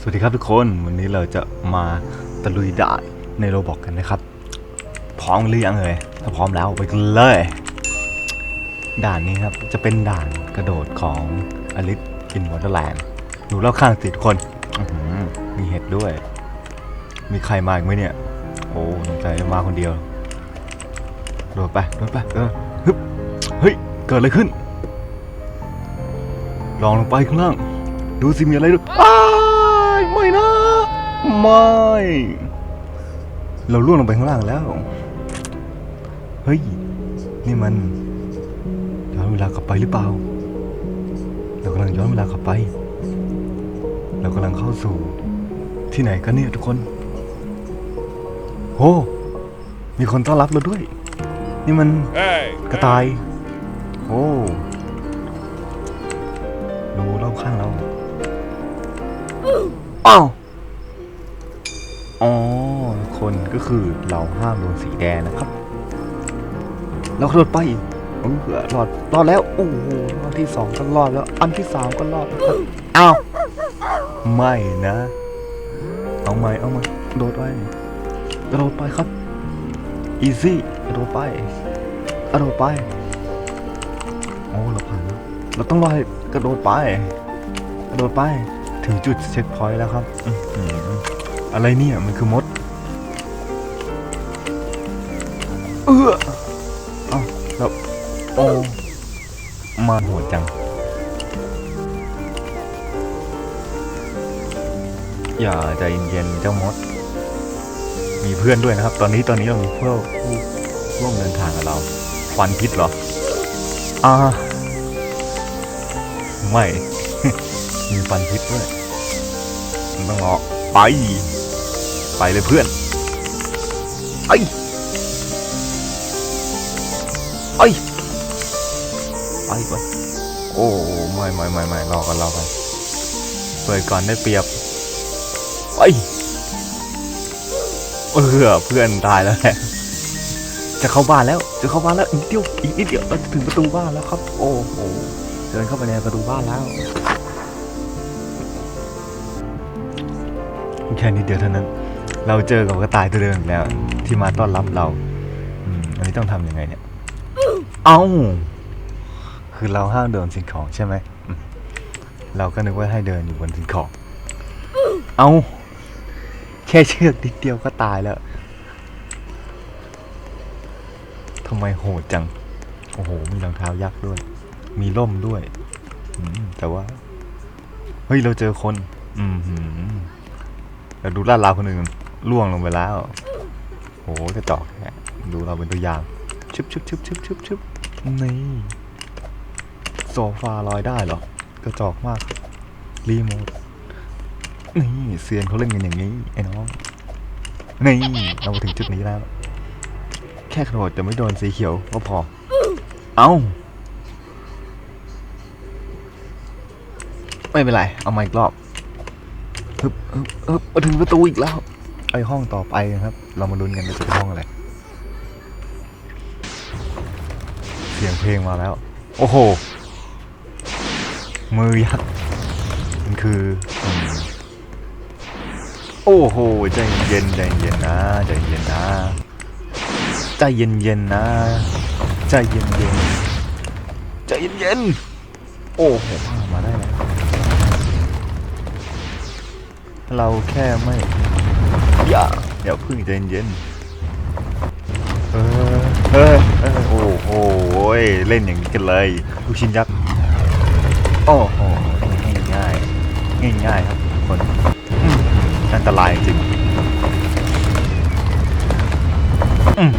สวัสดีครับทุกคนวันนี้เราจะมาตะลุยด่านในโรบอกกันนะครับ พร้อมหรือยังเอ่ยถ้าพร้อมแล้วไปกันเลย ด่านนี้ครับจะเป็นด่านกระโดดของอลิสอินวอเตอร์แลนด์หนูเล่าข้างสิทุกคนมีเห็ดด้วย มีใครมาอีกไหมเนี่ย โอ้สงสัยจมาคนเดียว โดดไปโดดไปเออฮึบเฮ้ยเกิดอะไรขึ้น ลองลงไปข้างล่างดูสิมีอะไรด้วยอ้า ไม่ เราล่วงลงไปข้างล่างแล้ว เฮ้ย นี่มันย้อนเวลากลับไปหรือเปล่า เรากำลังย้อนเวลากลับไป เรากำลังเข้าสู่ ที่ไหนกันเนี่ยทุกคนโอ้มีคนต้อนรับเราด้วย นี่มัน Hey, กระต่าย โอ้ดูรอบข้างเราอ้าว อ๋อคนก็คือเราห้ามโดนสีแดงนะครับ เรากระโดดไปเออรอดรอดแล้วโอ้โหรอบที่สองก็รอดแล้ว อันที่สามก็รอดแล้วครับอ้าวไม่นะ เอาไหม่เอาไหม่โดดไปกระโดดไปครับอีซี่กระโดดไปกระโดดไปโอ้เราผ่านแล้วเราต้องรอให้กระโดดไปกระโดดไป ถึงจุดเช็คพอยต์แล้วครับ อื้อหืออะไรเนี่ย มันคือมด เออเอ้าแล้วโอ้มาโหดจัง อย่าใจเย็นๆเจ้ามด มีเพื่อนด้วยนะครับ ตอนนี้ตอนนี้เรามีเพื่อนผู้ร่วมเดินทางกับเรา ควันพิษเหรอ อ่า ไม่ มีฟันพิษด้วยมันต้องรอไป ไปเลยเพื่อนไอ้ไอ้ไปไปโอ้ไม่ไม่ไม่ไม่รอกันรอกันเปิดก่อนได้เปรียบไปเออเพื่อนตายแล้วแหละจะเข้าบ้านแล้วจะเข้าบ้านแล้วอีกนิดเดียวอีกนิดเดียวเราจะถึงประตูบ้านแล้วครับ โอ้โหเดินเข้าไปในประตูบ้านแล้วแค่นิดเดียวเท่านั้น เราเจอกับกระต่ายตัวเดิมอีกแล้ว ที่มาต้อนรับเราอืมอันนี้ต้องทำยังไงเนี่ย เอ้า คือเราห้ามเดินสิ่งของใช่ไหมอืมเราก็นึกว่าให้เดินอยู่บนสิ่งของ เอ้า แค่เชือกนิดเดียวก็ตายแล้วทำไมโหดจัง โอ้โห มีรองเท้ายักษ์ด้วย มีร่มด้วยอืมแต่ว่า เฮ้ย เราเจอคน อืมหืมเราดูลาดราวคนอื่น ล่วงลงไปแล้วโหกระจอกแดูเราเป็นตัวอย่างชึบชึบชึบชึบชึบชึบนี่โซฟาลอยได้เหรอกระจอกมากรีโมทนี่เซียนเขาเล่นกันอย่างนี้ไอ้น้องนี่เรามาถึงจุดนี้แล้ว แค่กระโดดแต่ไม่โดนสีเขียวก็พอ เอ้าไม่เป็นไร เอามาอีกรอบฮึบฮึบฮึบมาถึงประตูอีกแล้ว ไอห้องต่อไปนะครับ เรามาลุ้นกันว่าจะเป็นห้องอะไร เสียงเพลงมาแล้ว โอ้โห มือยักษ์มันคือโอ้โห ใจเย็นใจเย็นนะใจเย็นนะใจเย็นเย็นนะใจเย็นเย็นใจเย็นเย็นโอ้โหมาได้แล้วเราแค่ไม่ อย่าอย่าพึ่งใจเย็นๆเออเออเออโอ้โหเล่นอย่างนี้กันเลยลูกชิ้นยักษ์โอ้โหง่ายง่ายง่ายๆครับทุกคนอืมอันตรายจริงอืม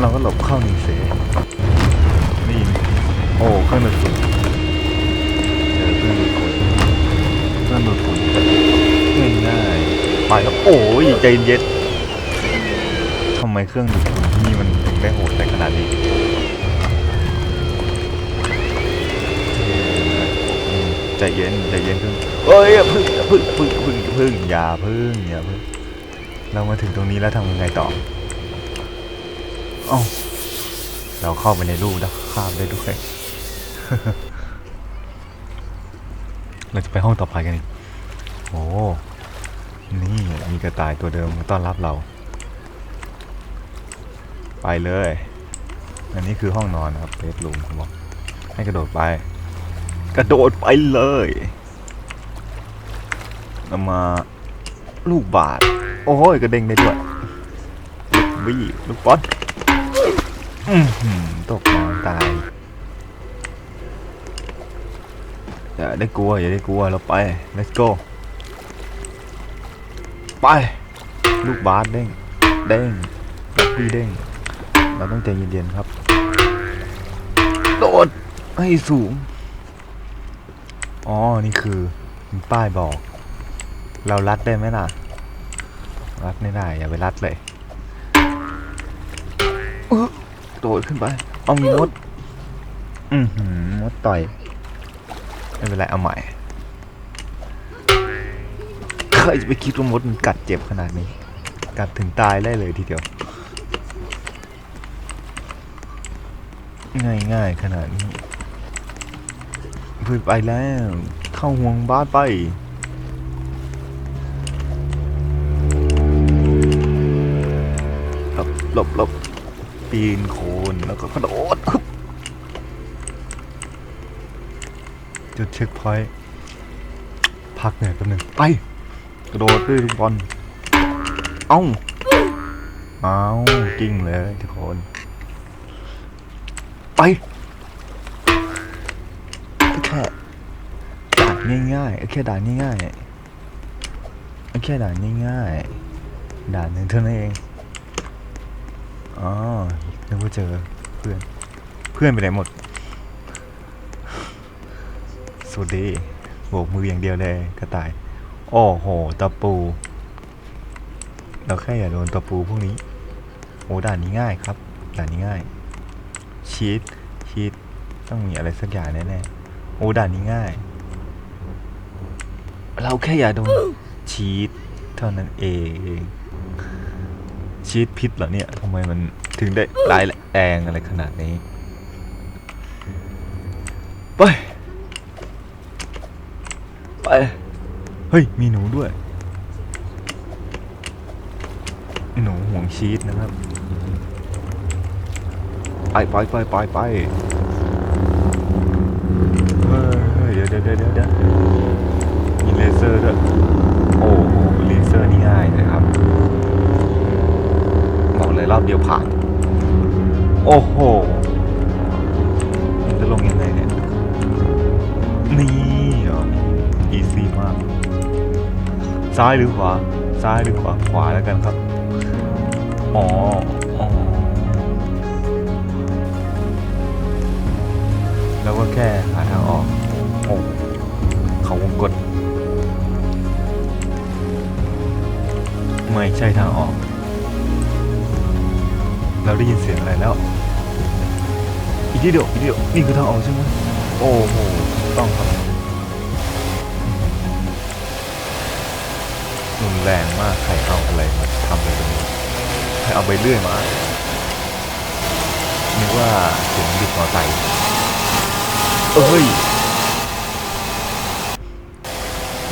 เราก็หลบเข้านี่เสียนี่โอ้เครื่องดูดฝุ่นเจอเครื่องดูดฝุ่น เพื่อนดูดฝุ่นง่ายๆไปแล้ว โอ้ยใจเย็นทำไมเครื่องดูดฝุ่นที่นี่มันถึงได้โหดได้ขนาดนี้อืมใจเย็นใจเย็นพึ่งเอ้ยอย่าพึ่งอย่าพึ่งพึ่งพึ่งพึ่งอย่าพึ่งอย่าพึ่งเรามาถึงตรงนี้แล้วทำยังไงต่อเอ้าเราเข้าไปในรูแล้วข้ามได้ด้วย เราจะไปห้องต่อไปกันอีกโอ้ นี่มีกระต่ายตัวเดิมมาต้อนรับเรา ไปเลย อันนี้คือห้องนอนนะครับเบดรูมเขาบอกให้กระโดดไป กระโดดไปเลยเรามาลูกบาท โอ้ยกระเด้งได้ด้วยลูกบี้ลูกบอลตกน้ำตายอย่าได้กลัวอย่าได้กลัวเราไป let's go ไป ลูกบาสเด้งเด้งลูกบี้เด้ง เราต้องใจเย็นๆครับ โดดให้สูง อ๋อ นี่คือมีป้ายบอก เรารัดได้ไหมล่ะ รัดไม่ได้ อย่าไปรัดเลยโดดขึ้นไป เอามีมด อือหือมดต่อย ไม่เป็นไร เอาใหม่ ใครจะไปคิดว่ามดมันกัดเจ็บขนาดนี้ กัดถึงตายได้เลยทีเดียว ง่ายๆขนาดนี้เพื่อไปแล้ว เข้าห่วงบ้านไปหลบหลบหลบปีนโคนแล้วก็กระโดดจุดเช็คพอยต์พักเหนื่อยแป๊บนึงไป กระโดดด้วยลูกบอลเอ้าเอากิ้งเลยทุกคน ไปแค่ด่านง่ายๆแค่ด่านง่ายๆแค่ด่านง่ายๆด่านหนึ่งเท่านั้นเองอ๋อนึกว่าเจอเพื่อนเพื่อนไปไหนหมด สวัสดีโบกมืออย่างเดียวเลยกระต่าย โอ้โหตะปู เราแค่อย่าโดนตะปูพวกนี้โอ้ด่านนี้ง่ายครับด่านนี้ง่ายชีตชีตต้องมีอะไรสักอย่างแน่ๆโอ้ด่านนี้ง่าย เราแค่อย่าโดนชีตเท่านั้นเองชีตพิษเหรอเนี่ยทำไมมันถึงได้ร้ายแรงอะไรขนาดนี้ไปไป ฮ้ย มีหนูด้วย หนูห่วงชีสนะครับ ไปไปไปไปไปเฮ้ยเดี๋ยวเดี๋ยวเดี๋ยวเดี๋ยวมีเลเซอร์ด้วยโอ้โหเลเซอร์นี่ง่ายนะครับ บอกเลยรอบเดียวผ่าน โอ้โหจะลงยังไงเนี่ย นี่เหรออีซี่มาก ซ้ายหรือขวา ซ้ายหรือขวา ขวาแล้วกันครับ อ๋อ อ๋อ แล้วก็แค่หาทางออกโอ้เขาวงกดไม่ใช่ทางออก เราได้ยินเสียงอะไรแล้ว อีกทีเดียวอีกทีเดียวนี่คือทางออกใช่ไหมโอ้โห ต้องครับ รุนแรงมากใครเอาอะไรมาทำอะไรตรงนี้ใครเอาไปเรื่อยมานึกว่าเสียงดิบมอไซค์เอ้ย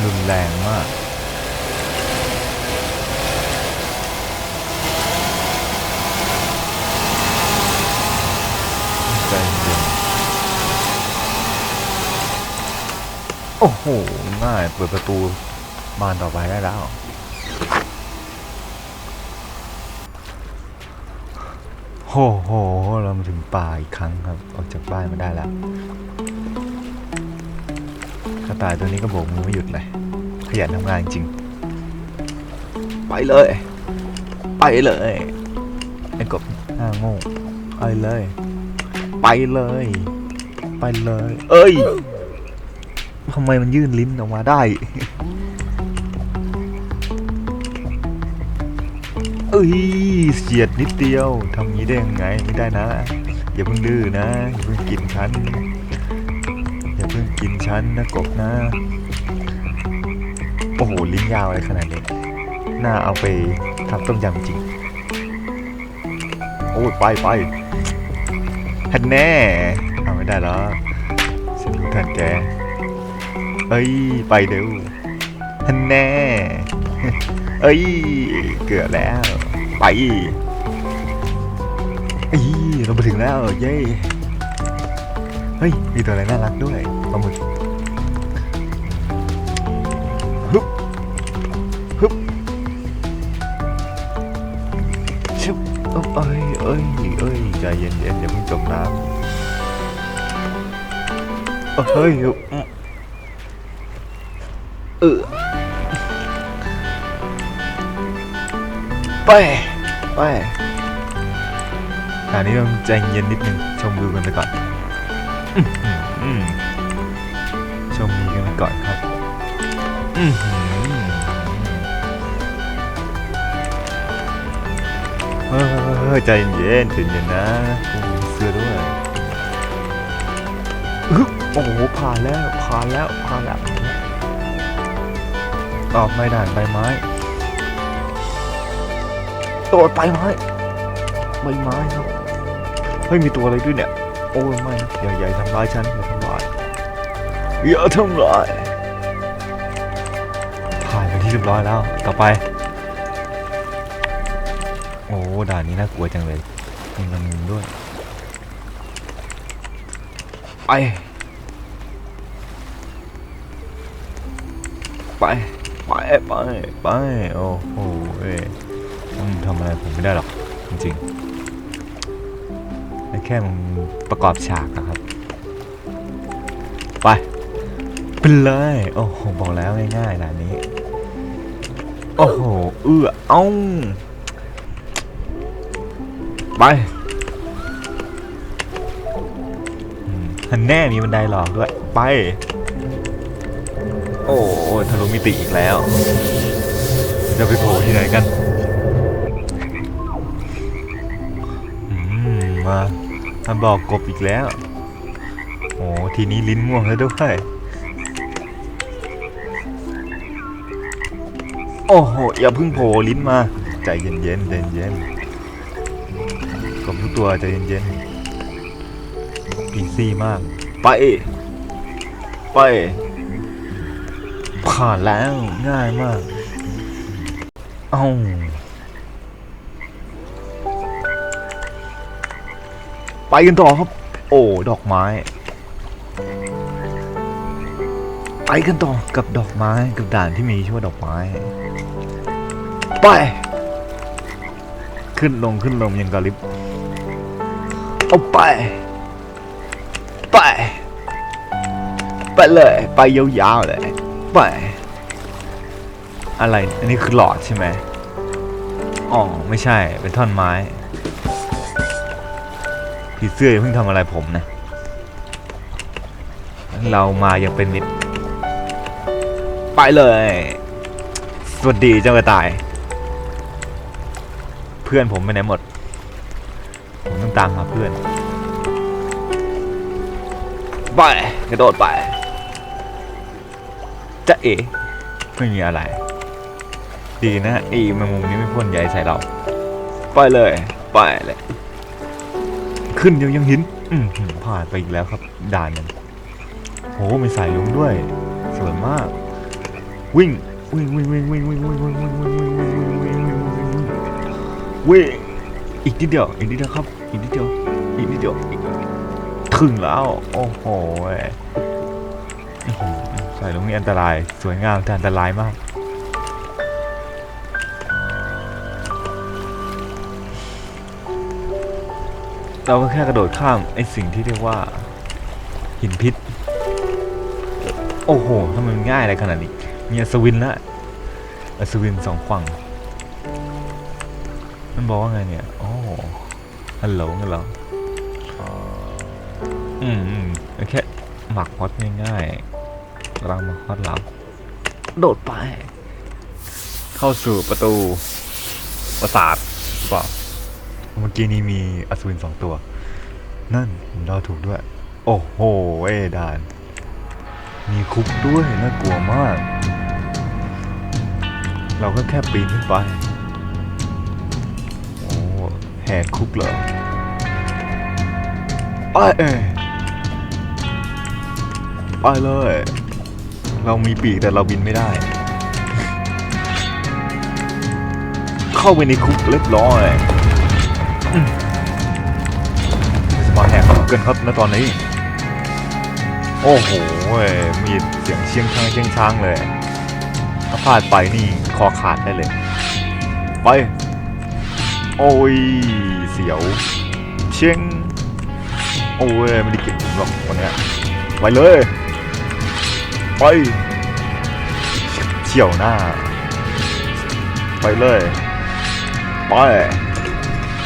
รุนแรงมากใจเย็นโอ้โห ง่าย เปิดประตู บานต่อไปได้แล้วโหโห เรามาถึงป่าอีกครั้งครับ ออกจากบ้านมาได้แล้วกระต่ายตัวนี้ก็โบกมือไม่หยุดเลย ขยันทำงานจริง ไปเลย ไปเลยไอ้กบหน้าโง่ไปเลย ไปเลย ไปเลย เอ้ยทำไมมันยื่นลิ้นออกมาได้ เอ้ยเฉียดนิดเดียวทำงี้ได้ยังไงไม่ได้นะ อย่าเพิ่งดื้อนะอย่าเพิ่งกินฉันอย่าเพิ่งกินฉันนะกบนะ โอ้โหลิ้นยาวอะไรขนาดนี้น่าเอาไปทำต้มยำจริง โอ้ยไปไปฮันแน่ทำไม่ได้หรอกฉันรู้ทันแก เอ้ยไปเร็วฮันแน่ เอ้ย เกือบแล้ว ไปอีเราไปถึงแล้ว เย้ เฮ้ย มีตัวอะไรน่ารักด้วยปลาหมึกฮึบฮึบชึบเอ้ยเอ้ยเอ้ยใจเย็นๆอย่าเพิ่งจมน้ำเอ้ยเออไป ไปอันนี้ต้องใจเย็นนิดนึงชมวิวกันไปก่อนอชมวิวกันไปก่อนครับเฮ้ยใจเย็นใจเย็นนะเสื้อด้วยโอ้โหผ่านแล้วผ่านแล้วผ่านแล้วออกไม่ด่านใบไม้ โดดใบไม้ใบไม้ครับเฮ้ยมีตัวอะไรด้วยเนี่ย โอ้ยไม่นะอย่าอย่าทำร้ายฉันอย่าทำร้ายอย่าทำร้ายผ่านไปที่เรียบร้อยแล้ว ต่อไป โอ้ด่านนี้น่ากลัวจังเลยมีมันมีด้วยไปไปไปไปไปโอ้โหเอ้ย มันทำอะไรผมไม่ได้หรอก จริงๆแค่มันประกอบฉากนะครับ ไปไปเลย โอ้โห บอกแล้วง่ายๆด่านนี้ โอ้โห เอื้อเอ้าไปฮันแน่มีบันไดหลอกด้วย ไป โอ้โอ้ทะลุมิติอีกแล้ว จะไปโผล่ที่ไหนกัน มมาทำบอกกบอีกแล้ว โอ้ทีนี้ลิ้นม่วงแล้วด้วย โอ้โห อย่าเพิ่งโผล่ลิ้นมา ใจเย็นๆใจเย็นๆกบทุกตัวใจเย็นๆอีซี่มาก ไป ไป ผ่านแล้วง่ายมาก เอ้า ไปกันต่อครับ โอ้ดอกไม้ ไปกันต่อกับดอกไม้กับด่านที่มีชื่อว่าดอกไม้ ไป ขึ้นลงขึ้นลงยังกะลิฟต์เอาไป ไป ไปเลย ไปยาวๆเลย ไป อะไร อันนี้คือหลอดใช่ไหมอ๋อ ไม่ใช่ เป็นท่อนไม้ ผีเสื้ออย่าเพิ่งทำอะไรผมนะ เรามายังเป็นมิตรไปเลย สวัสดีเจ้ากระต่าย เพื่อนผมไปไหนหมด ผมต้องตามหาเพื่อน ไปกระโดดไปจะเอ๋ไม่มีอะไร ดีนะไอ้แมงมุมนี้ไม่พ่นใยใส่เรา ไปเลย ไปเลย ขึ้นยังยังหินอืมผ่านไปอีกแล้วครับ ด่านหนึงโหมีสายลุงด้วย สวยมากวิ่งวิ่งวิ่งวิ่งวิ่งวิ่งวิ่งวิ่งวิ่งวิ่งวิ่งวิ่งวิ่งวิ่งวิ่งวิ่งวิ่งอีกนิดเดียวอีกนิดเดียวครับ อีกนิดเดียวอีกนิดเดียวอีกถึงแล้ว โอ้โหอื้อหือสายลุงนี่อันตราย สวยงามแต่อันตรายมาก เราก็แค่กระโดดข้ามไอ้สิ่งที่เรียกว่า หินพิษ โอ้โหทำไมมันง่ายอะไรขนาดนี้ มีอัศวินละอัศวินสองฝั่ง มันบอกว่าไงเนี่ย โอ้ฮัลโหลฮัลโหลอืมอืมแค่หมักฮอตง่ายๆรังหมักฮอตเราโดดไป เข้าสู่ประตู ปราสาทหรือเปล่า เมื่อกี้นี้มีอัศวินสองตัว นั่นเดาถูกด้วย โอ้โหเอดาน มีคุกด้วยน่ากลัวมาก เราก็แค่ปีนขึ้นไป โอ้แหกคุกเหรอไปเอ้ยไปเลย เรามีปีกแต่เราบินไม่ได้ เข้าไปในคุกเรียบร้อย มาแหกคุกกันครับณตอนนี้ โอ้โหมีเสียงเชียงช้างเชียงช้างเลยถ้าพลาดไปนี่คอขาดได้เลย ไป โอ้ย เสียว เชียง โอ้ยไม่ได้เก่งหรอกวันนี้ไปเลย ไปเฉียวหน้า ไปเลย ไป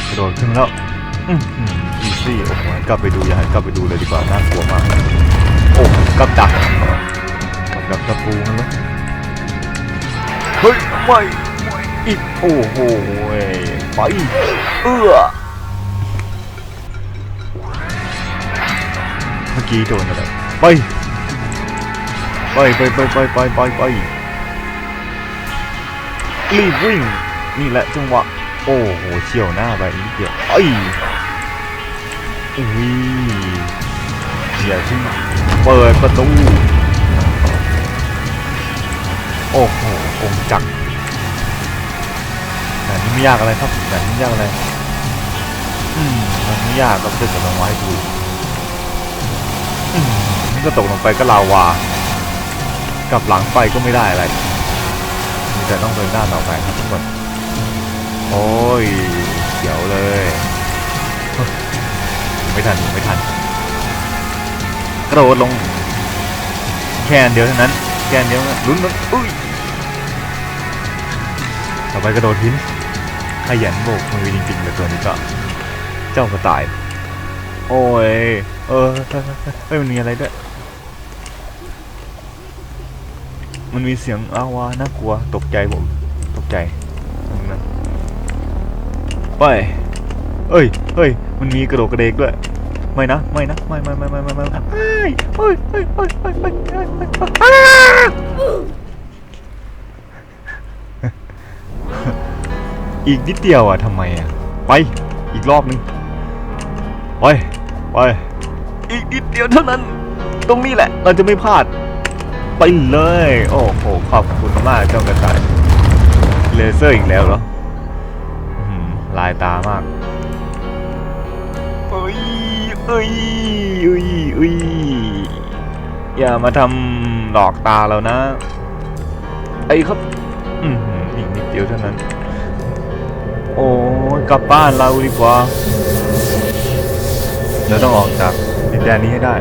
กระโดดขึ้นแล้ว อืม ซี่โอ้โหกลับไปดูอย่าให้กลับไปดูเลยดีกว่าน่ากลัวมาก โอ้กับดักกับดักตะปูนั่นเลยเฮ้ยไม่ไม่อีกโอ้โหไปเอื้อเมื่อกี้โดนอะไรไปไปไปไปไปไปไปไปรีบวิ่งนี่แหละจังหวะโอ้โหเฉียวหน้าไปนิดเดียวไอ้ อุ้ยเดี๋ยวที่เปิดประตู โอ้โหองค์จักรแต่นี่ไม่ยากอะไรครับแต่นี่ยากอะไร อืมมันไม่ยากก็จะจะลงมาให้ดูนี่ก็ตกลงไปก็ลาวากลับหลังไปก็ไม่ได้อะไร มีแต่ต้องเดินหน้าต่อไปครับทุกคน โอ้ยเขียวเลย ทันไม่ทันกระโดดลง แค่อันเดียวเท่านั้น แค่อันเดียวลุ้นลุ้นอุ้ยต่อไปกระโดดหินขยันโบกมือจริงๆเลยตัวนี้ก็ เจ้ากระต่าย โอ้ย เออเฮ้ยมันมีอะไรด้วย มันมีเสียงอาวาน่ากลัว ตกใจผม ตกใจนะไปเอ้ยเอ้ย มันมีกระโดดกระเดกด้วย ไม่นะไม่นะไม่ไม่ไม่ไม่ไม่ไม่ไม่โอ้ยโอ้ยโอ้ยโอ้ยโอ้ยโอ้ยโอ้ยอีกนิดเดียวอะทำไมอะไปอีกรอบนึงไปไปอีกนิดเดียวเท่านั้น ตรงนี้แหละ เราจะไม่พลาด ไปเลย โอ้โหขอบคุณมากเจ้ากระต่ายเลเซอร์อีกแล้วเหรอลายตามาก อ้ยเอ้ยเอ้ยอย่ามาทำหลอกตาเรานะ ไอ้ครับอืมอีกนิดเดียวเท่านั้น โอ้ยกลับบ้านเราดีกว่าเราต้องออกจากดินแดนนี้ให้ได้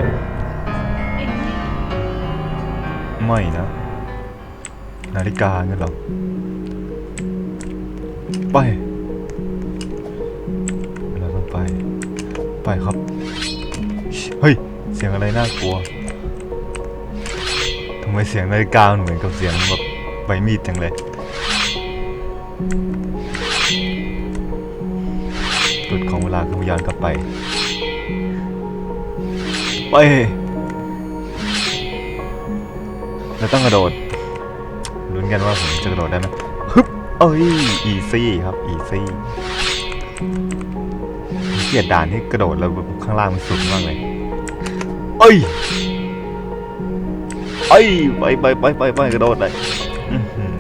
ไม่นะ นาฬิกาเงี้ยหรอ ไป ไปครับ เฮ้ย เสียงอะไรน่ากลัวทำไมเสียงนาฬิกามันเหมือนกับเสียงแบบใบมีดจังเลยกฎของเวลาคือย้อนกลับไป ไปเราต้องกระโดดลุ้นกันว่าผมจะกระโดดได้ไหมฮึบเอ้ย อีซี่ครับ อีซี่ เกลียดด่านที่กระโดดแล้วแบบข้างล่างมันสุดมากเลยเอ้ยเอ้ยไปไปไปไปไปกระโดดเลยอื้อหือ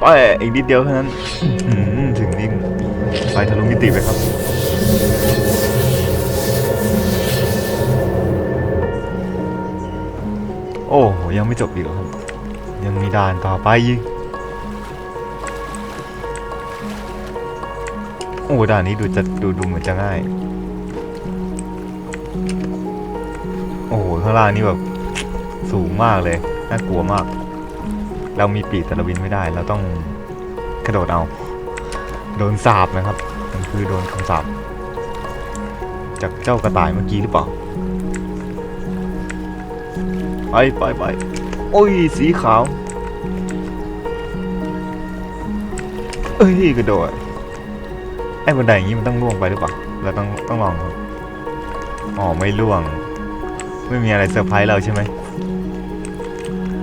ไปอีกนิดเดียวเท่านั้นอื้อหือถึงนี่ไปทะลุมิติไปครับโอ้โหยังไม่จบอีกเหรอครับ ยังมีด่านต่อไปอีก โอ้ด่านนี้ดูจะดูดูเหมือนจะง่าย โอ้ข้างล่างนี่แบบสูงมากเลย น่ากลัวมาก เรามีปีกแต่เราบินไม่ได้ เราต้องกระโดดเอา โดนสาบนะครับ มันคือโดนคำสาบจากเจ้ากระต่ายเมื่อกี้หรือเปล่า ไปไปไปโอ้ย สีขาว เอ้ย กระโดด ไอ้บันไดอย่างนี้มันต้องล่วงไปหรือเปล่า เราต้องต้องลองดูอ๋อไม่ล่วง ไม่มีอะไรเซอร์ไพรส์เราใช่ไหม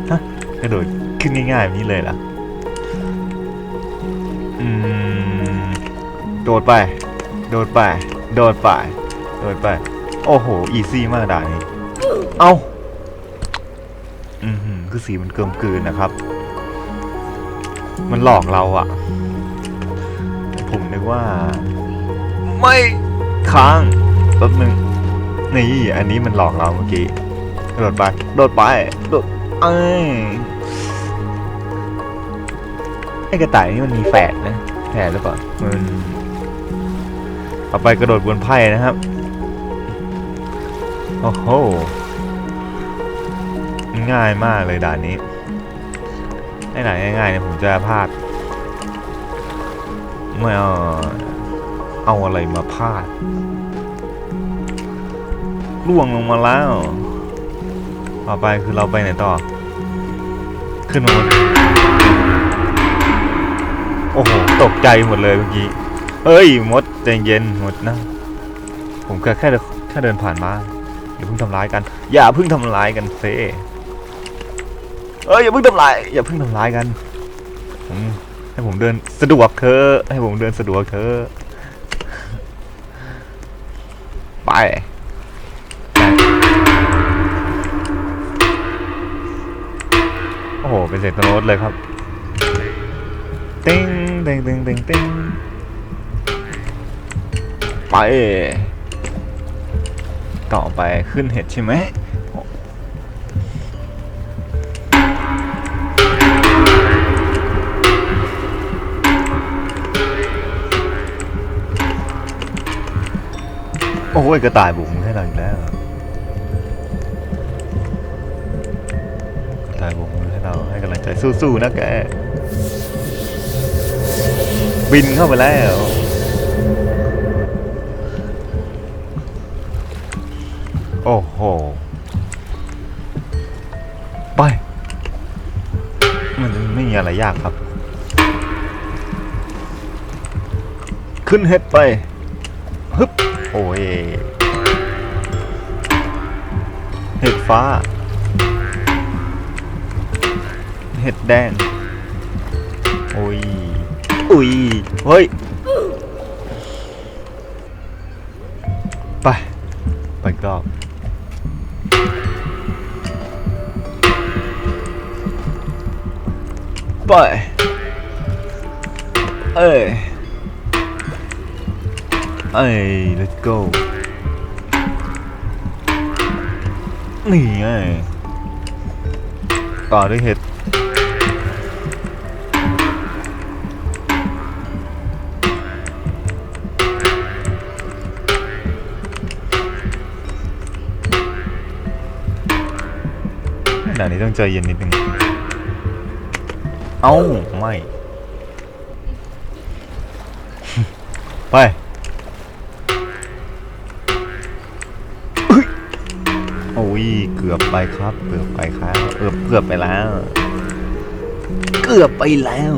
ฮะกระโดดขึ้นง่ายๆแบบนี้เลยเหรออืมโดดไป โดดไป โดดไป โดดไป โอ้โห อีซี่มากด่านนี้ เอาอือหือคือสีมันเกิมกลืนนะครับ มันหลอกเราอะผมนึก ว่า ไม่ค้างแป๊บหนึงนี่อันนี้มันหลอกเราเมื่อกี้โดดไปโดดไปโดดเอ้ยไอ้กระต่ายนี่มันมีแฝดนะแฝดหรือเปล่ามันต่อไปกระโดดบนไพ่นะครับโอ้โหง่ายมากเลยด่านนี้ไอ้ไหนง่ายๆเนี่ยผมจะพลาด ไม่เอาเอาอะไรมาพลาดล่วงลงมาแล้ว ต่อไปคือเราไปไหนต่อ ขึ้นมาโอ้โห ตกใจหมดเลยเมื่อกี้ เอ้ย มดใจเย็นหมดนะ ผมแค่แค่เดินแค่เดินผ่านมาอย่าเพิ่งทำร้ายกัน อย่าเพิ่งทำร้ายกันเซเอ้ยอย่าเพิ่งทำร้าย อย่าเพิ่งทำร้ายกันผม ให้ผมเดินสะดวกเธอ ให้ผมเดินสะดวกเธอ ไป โอ้โห เป็นเสียงโน้ตเลยครับติ้งติ้งติ้งติ้งติ้งไป ต่อไปขึ้นเห็ดใช่ไหม โอ้ยกระต่ายบุ๋มให้เราอีกแล้วกระต่ายบุ๋มให้เราให้กำลังใจสู้ๆนะแก บินเข้าไปแล้วโอ้โห ไป มันไม่มีอะไรยากครับ ขึ้นเฮ็ดไป ฮึบ โอ้ยเห็ดฟ้า เห็ดแดง โอ้ยอุ้ยเฮ้ย ไป ไปกรอบไป เอ้ย เอ้ย let's go นี่ไงต่อด้วยเห็ดด่านนี้ต้องใจเย็นนิดนึง เอ้า ไม่ ไป กือบไปครับ เกือบไปครับเกือบเกือบไปแล้ว เกือบไปแล้ว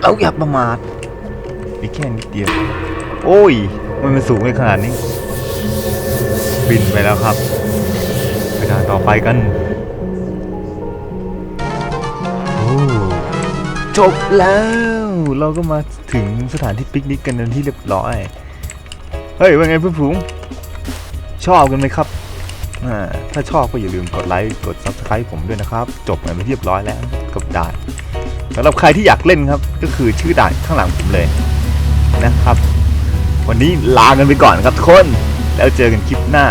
เราอย่าประมาทอีกแค่นิดเดียว โอ้ย มันมันสูงไปขนาดนี้ บินไปแล้วครับไปด่านต่อไปกันโอ้จบแล้วเราก็มาถึงสถานที่ปิกนิกกันเป็นที่เรียบร้อย เฮ้ยว่าไงเพื่อนฝูง ชอบกันไหมครับ ถ้าชอบก็อย่าลืมกดไลค์ กด subscribe ผมด้วยนะครับ จบกันไปเรียบร้อยแล้วกับด่านสำหรับใครที่อยากเล่นครับ ก็คือชื่อด่านข้างหลังผมเลยนะครับ วันนี้ลากันไปก่อนครับทุกคน แล้วเจอกันคลิปหน้า